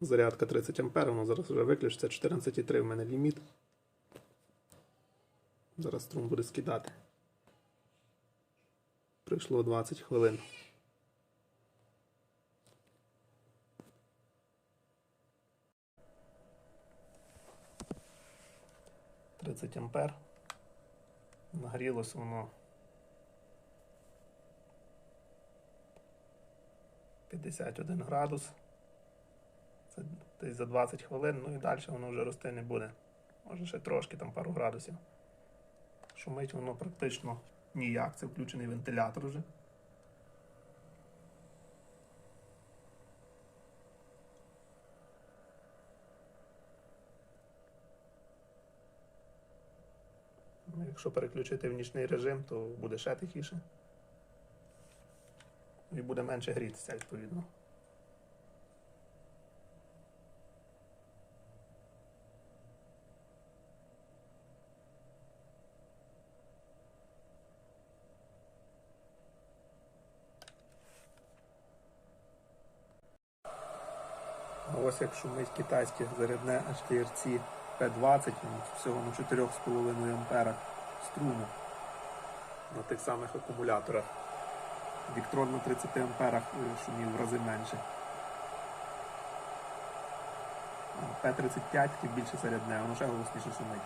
Зарядка 30 А, воно зараз вже виключиться. 14,3 в мене ліміт. Зараз струм буде скидати. Пройшло 20 хвилин. Тридцять ампер. Нагрілось воно 51 градус. Десь за 20 хвилин, ну і далі воно вже рости не буде. Може ще трошки, там пару градусів. Шумить воно практично ніяк. Це включений вентилятор вже. Ну, Якщо переключити в нічний режим, то буде ще тихіше. І буде менше грітися, відповідно. А ось як шумить китайське зарядне HTRC P20, всього на 4,5 амперах струму на тих самих акумуляторах. Віктрон на 30 амперах е, шумів в рази менше. А P35 тим більше зарядне, воно ще голосніше шумить.